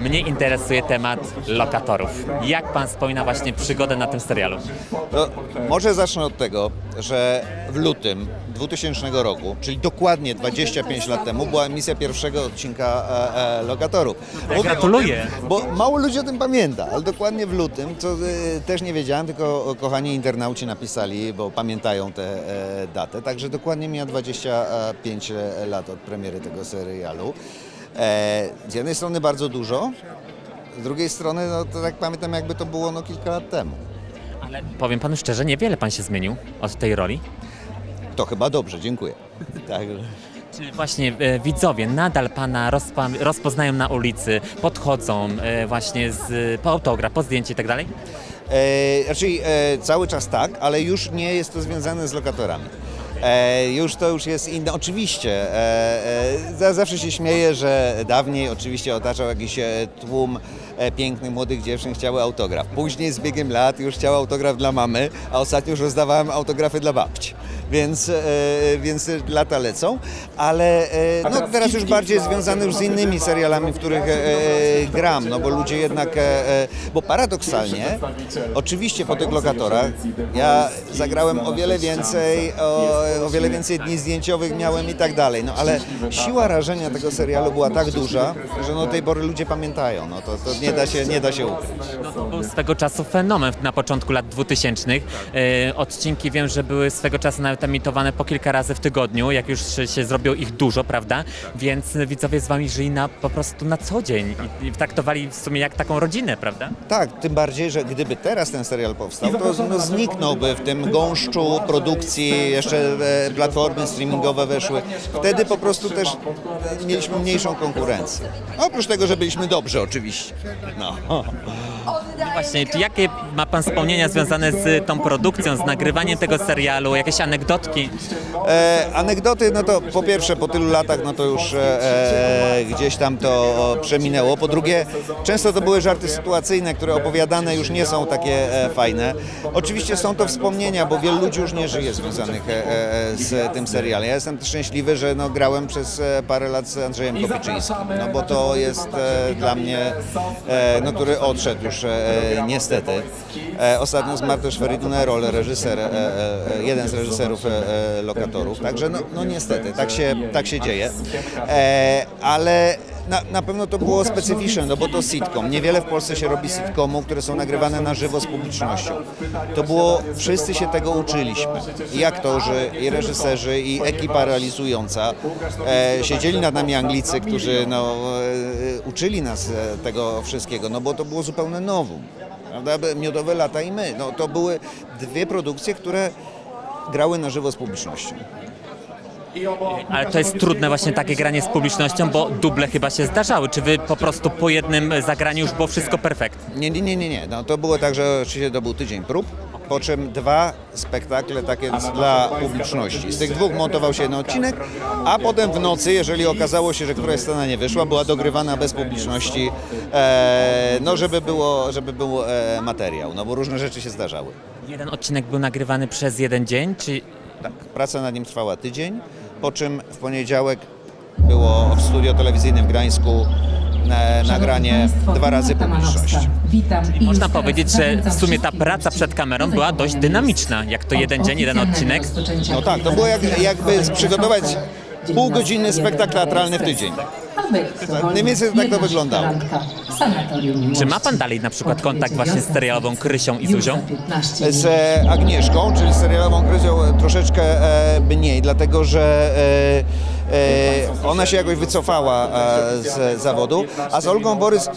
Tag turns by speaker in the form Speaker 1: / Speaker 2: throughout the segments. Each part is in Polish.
Speaker 1: Mnie interesuje temat lokatorów. Jak pan wspomina właśnie przygodę na tym serialu?
Speaker 2: No, może zacznę od tego, że w lutym 2000 roku, czyli dokładnie 25 lat temu, była emisja pierwszego odcinka e, e, Lokatorów. O
Speaker 1: Gratuluję.
Speaker 2: Tym, bo mało ludzi o tym pamięta, ale dokładnie w lutym, co e, też nie wiedziałem, tylko kochani internauci napisali, bo pamiętają tę e, datę, także dokładnie mija 25 lat od premiery tego serialu. E, z jednej strony bardzo dużo, z drugiej strony, no to tak pamiętam, jakby to było no, kilka lat temu.
Speaker 1: Ale powiem panu szczerze, niewiele pan się zmienił od tej roli.
Speaker 2: To chyba dobrze, dziękuję. Tak.
Speaker 1: Czy właśnie e, widzowie nadal pana rozpa- rozpoznają na ulicy, podchodzą e, właśnie z, po autograf, po zdjęcie i tak dalej?
Speaker 2: E, znaczy e, cały czas tak, ale już nie jest to związane z lokatorami. E, już to już jest inne. Oczywiście, e, e, za- zawsze się śmieję, że dawniej oczywiście otaczał jakiś e, tłum e, pięknych młodych dziewczyn, chciały autograf. Później z biegiem lat już chciał autograf dla mamy, a ostatnio już rozdawałem autografy dla babci. Więc, e, więc lata lecą, ale e, no, teraz już bardziej związany już z innymi serialami, w których e, e, gram, no bo ludzie jednak, e, bo paradoksalnie, oczywiście po tych lokatorach ja zagrałem o wiele więcej, o, o wiele więcej dni zdjęciowych miałem i tak dalej, no ale siła rażenia tego serialu była tak duża, że no tej pory ludzie pamiętają, no to, to nie, da się, nie da się ukryć.
Speaker 1: No to był swego czasu fenomen na początku lat 2000. E, odcinki wiem, że były swego czasu nawet emitowane po kilka razy w tygodniu, jak już się zrobiło ich dużo, prawda? Więc widzowie z wami żyli na, po prostu na co dzień i, i traktowali w sumie jak taką rodzinę, prawda?
Speaker 2: Tak, tym bardziej, że gdyby teraz ten serial powstał, to no, zniknąłby w tym gąszczu produkcji, jeszcze platformy streamingowe weszły. Wtedy po prostu też mieliśmy mniejszą konkurencję. Oprócz tego, że byliśmy dobrzy oczywiście. No.
Speaker 1: Właśnie, czy jakie ma pan wspomnienia związane z tą produkcją, z nagrywaniem tego serialu, jakieś anegdotki?
Speaker 2: E, anegdoty, no to po pierwsze po tylu latach, no to już e, e, gdzieś tam to przeminęło. Po drugie, często to były żarty sytuacyjne, które opowiadane już nie są takie e, fajne. Oczywiście są to wspomnienia, bo wielu ludzi już nie żyje związanych e, e, z tym serialem. Ja jestem szczęśliwy, że no, grałem przez e, parę lat z Andrzejem Kopiczyńskim, no bo to jest e, dla mnie, e, no który odszedł już niestety. Ostatnio zmarł też Feridun Erol, reżyser, jeden z reżyserów Lokatorów, także no, no niestety, tak się, tak się dzieje. Ale na, na pewno to było specyficzne, no bo to sitcom. Niewiele w Polsce się robi sitcomu, które są nagrywane na żywo z publicznością. To było, wszyscy się tego uczyliśmy. I aktorzy, i reżyserzy, i ekipa realizująca. E, siedzieli nad nami Anglicy, którzy no, e, uczyli nas e, tego wszystkiego, no bo to było zupełne nowum. Prawda? Miodowe lata i my. No, to były dwie produkcje, które grały na żywo z publicznością.
Speaker 1: Ale to jest trudne właśnie takie granie z publicznością, bo duble chyba się zdarzały. Czy wy po prostu po jednym zagraniu już było wszystko perfekt?
Speaker 2: Nie, nie, nie, nie, nie. No, to było tak, że oczywiście to był tydzień prób, po czym dwa spektakle takie dla publiczności. Z tych dwóch montował się jeden odcinek, a potem w nocy, jeżeli okazało się, że któraś scena nie wyszła, była dogrywana bez publiczności, e, no żeby było, żeby był e, materiał, no bo różne rzeczy się zdarzały.
Speaker 1: Jeden odcinek był nagrywany przez jeden dzień, czy
Speaker 2: Tak, praca nad nim trwała tydzień, po czym w poniedziałek było w studio telewizyjnym w Gdańsku e, nagranie dwa razy publiczność.
Speaker 3: Witam i
Speaker 1: można powiedzieć, że w sumie ta praca przed kamerą była dość dynamiczna, jak to jeden dzień, jeden odcinek.
Speaker 2: No tak, to było jak, jakby przygotować półgodzinny spektakl teatralny w tydzień. Mniej więcej tak to wyglądało.
Speaker 1: Czy ma pan dalej na przykład kontakt właśnie z serialową Krysią i Zuzią?
Speaker 2: Z e, Agnieszką, czyli z serialową Kryzią e, troszeczkę e, mniej, dlatego że ona się jakoś wycofała z zawodu, a z Olgą Borys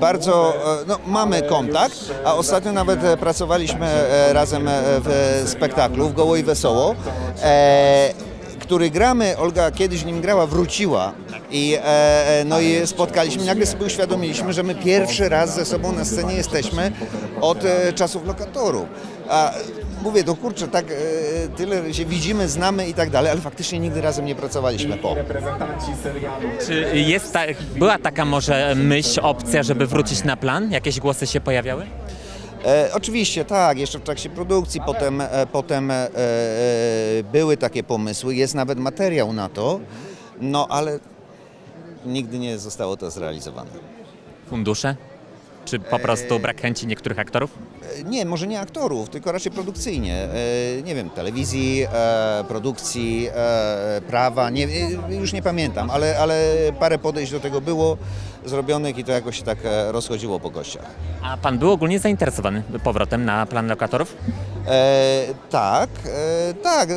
Speaker 2: bardzo, no, mamy kontakt, a ostatnio nawet pracowaliśmy razem w spektaklu w Goło i Wesoło. Który gramy, Olga kiedyś nim grała, wróciła i, e, e, no i spotkaliśmy, nagle sobie uświadomiliśmy, że my pierwszy raz ze sobą na scenie jesteśmy od e, czasów lokatorów. A mówię, to kurczę, tak e, tyle się widzimy, znamy i tak dalej, ale faktycznie nigdy razem nie pracowaliśmy po.
Speaker 1: Czy jest ta, była taka może myśl, opcja, żeby wrócić na plan? Jakieś głosy się pojawiały?
Speaker 2: E, oczywiście, tak, jeszcze w trakcie produkcji, potem, e, potem e, e, były takie pomysły, jest nawet materiał na to, no ale nigdy nie zostało to zrealizowane.
Speaker 1: Fundusze? Czy po prostu brak chęci niektórych aktorów?
Speaker 2: E, Nie, może nie aktorów, tylko raczej produkcyjnie. E, Nie wiem, telewizji, e, produkcji, prawa, nie, już nie pamiętam, ale, ale parę podejść do tego było zrobionych i to jakoś się tak rozchodziło po kościach.
Speaker 1: A pan był ogólnie zainteresowany powrotem na plan lokatorów?
Speaker 2: E, tak, e, tak.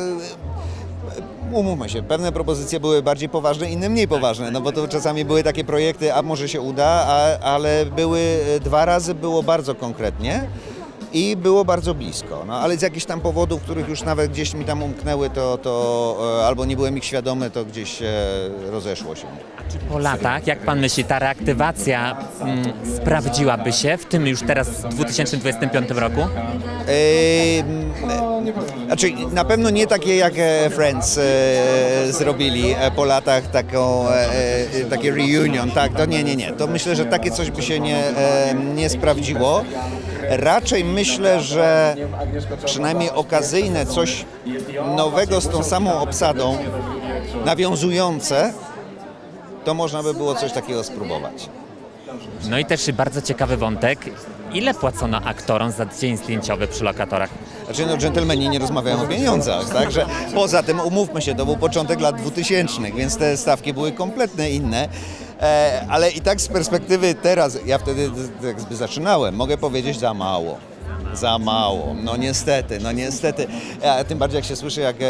Speaker 2: Umówmy się, pewne propozycje były bardziej poważne, inne mniej poważne, no bo to czasami były takie projekty, a może się uda, a, ale były, e, dwa razy było bardzo konkretnie i było bardzo blisko, no ale z jakichś tam powodów, których już nawet gdzieś mi tam umknęły, to, to e, albo nie byłem ich świadomy, to gdzieś e, rozeszło się.
Speaker 1: A czy po latach, jak pan myśli, ta reaktywacja mm, sprawdziłaby się w tym już teraz 2025 roku?
Speaker 2: M, Znaczy, na pewno nie takie jak Friends e, zrobili po latach taką, e, takie reunion, tak, to nie, nie, nie. To myślę, że takie coś by się nie, e, nie sprawdziło. Raczej myślę, że przynajmniej okazyjne coś nowego z tą samą obsadą, nawiązujące, to można by było coś takiego spróbować.
Speaker 1: No i też bardzo ciekawy wątek. Ile płacono aktorom za dzień zdjęciowy przy lokatorach?
Speaker 2: Znaczy, no, dżentelmeni nie rozmawiają o pieniądzach, także poza tym, umówmy się, to był początek lat 2000, więc te stawki były kompletnie inne. E, ale i tak z perspektywy teraz, ja wtedy tak jakby zaczynałem, mogę powiedzieć za mało. Za mało, no niestety, no niestety. A tym bardziej jak się słyszy, jak e,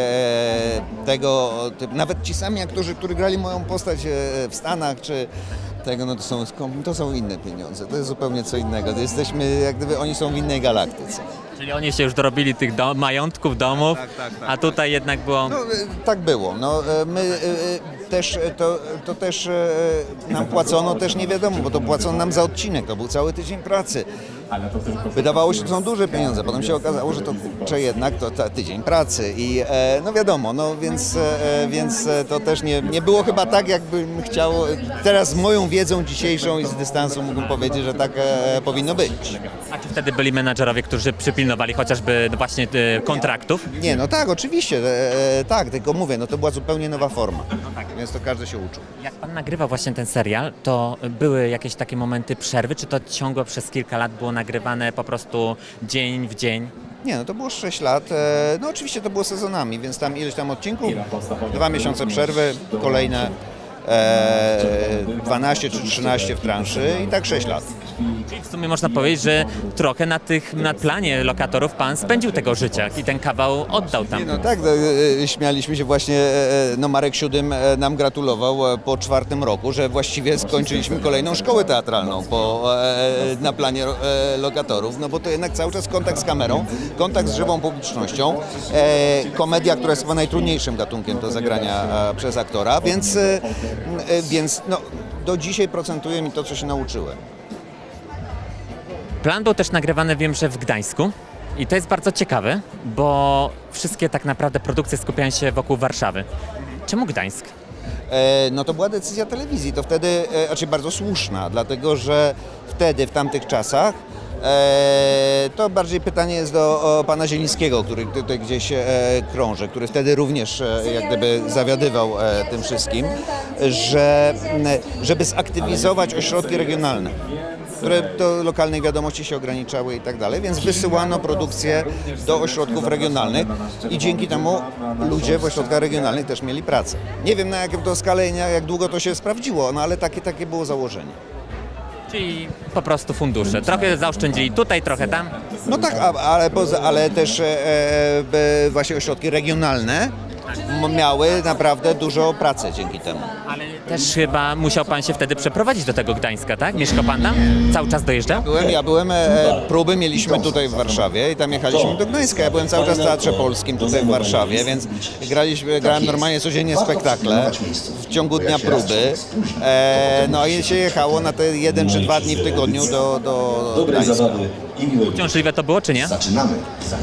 Speaker 2: tego, nawet ci sami aktorzy, którzy grali moją postać e, w Stanach, czy tego, no to są, to są inne pieniądze, to jest zupełnie co innego. To jesteśmy, jak gdyby oni są w innej galaktyce.
Speaker 1: Czyli oni się już dorobili tych do, majątków, domów,
Speaker 2: Tak, tak, tak,
Speaker 1: a tutaj jednak było...
Speaker 2: No, e, tak było. No, e, my e, e, też, e, to, to też e, nam płacono, też nie wiadomo, bo to płacono nam za odcinek, to był cały tydzień pracy. Wydawało się, że to są duże pieniądze, potem się okazało, że to kurczę jednak to ta, tydzień pracy i e, no wiadomo, no więc, e, więc e, to też nie, nie było chyba tak, jakbym chciał. Teraz z moją wiedzą dzisiejszą i z dystansu mógłbym powiedzieć, że tak e, powinno być.
Speaker 1: A czy wtedy byli menadżerowie, którzy przypilnowali chociażby właśnie e, kontraktów?
Speaker 2: Nie, no tak, oczywiście, e, e, tak, tylko mówię, no to była zupełnie nowa forma, więc to każdy się uczył.
Speaker 1: Jak pan nagrywał właśnie ten serial, to były jakieś takie momenty przerwy, czy to ciągło przez kilka lat było nagrywane po prostu dzień w dzień?
Speaker 2: Nie, no to było 6 lat. e, No oczywiście to było sezonami, więc tam ileś tam odcinków, dwa miesiące przerwy, kolejne 12 czy 13 w transzy i tak 6 lat.
Speaker 1: Czyli w sumie można powiedzieć, że trochę na, tych, na planie lokatorów pan spędził tego życia i ten kawał oddał tam.
Speaker 2: No tak, no, e, śmialiśmy się właśnie, e, no Marek Siódym e, nam gratulował e, po czwartym roku, że właściwie skończyliśmy kolejną szkołę teatralną po, e, na planie e, lokatorów, no bo to jednak cały czas kontakt z kamerą, kontakt z żywą publicznością, e, komedia, która jest chyba najtrudniejszym gatunkiem do zagrania e, przez aktora, więc, e, e, więc no, do dzisiaj procentuje mi to, co się nauczyłem.
Speaker 1: Plan był też nagrywany, wiem, że w Gdańsku. I to jest bardzo ciekawe, bo wszystkie tak naprawdę produkcje skupiają się wokół Warszawy. Czemu Gdańsk?
Speaker 2: E, no to była decyzja telewizji, to wtedy, e, znaczy bardzo słuszna, dlatego że wtedy, w tamtych czasach, e, to bardziej pytanie jest do pana Zielińskiego, który tutaj gdzieś e, krąży, który wtedy również e, jak gdyby zawiadywał tym wszystkim, że żeby zaktywizować ośrodki regionalne które do lokalnej wiadomości się ograniczały i tak dalej, więc wysyłano produkcję do ośrodków regionalnych i dzięki temu ludzie w ośrodkach regionalnych też mieli pracę. Nie wiem na jaką to skalę i jak długo to się sprawdziło, no ale takie, takie było założenie.
Speaker 1: Czyli po prostu fundusze. Trochę zaoszczędzili tutaj, trochę tam.
Speaker 2: No tak, ale, ale też e, e, właśnie ośrodki regionalne miały naprawdę dużo pracy dzięki temu.
Speaker 1: Ale też chyba musiał pan się wtedy przeprowadzić do tego Gdańska, tak? Mieszkał pan tam? Cały czas dojeżdżał?
Speaker 2: Byłem, ja byłem, e, próby mieliśmy tutaj w Warszawie i tam jechaliśmy do Gdańska. Ja byłem cały czas w Teatrze Polskim tutaj w Warszawie, więc graliśmy, grałem normalnie codziennie spektakle, w ciągu dnia próby. E, no i się jechało na te jeden czy dwa dni w tygodniu do, do
Speaker 3: Dobre
Speaker 2: Gdańska.
Speaker 1: Uciążliwe to było, czy nie?
Speaker 3: Zaczynamy.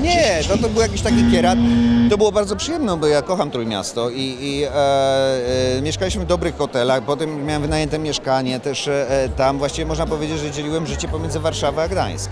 Speaker 2: Nie, to, to był jakiś taki kierat. To było bardzo przyjemne, bo ja kocham Trójmiasto i, i e, e, mieszkaliśmy w dobrych hotelach, potem miałem wynajęte mieszkanie też e, tam. Właściwie można powiedzieć, że dzieliłem życie pomiędzy Warszawą a Gdańsk.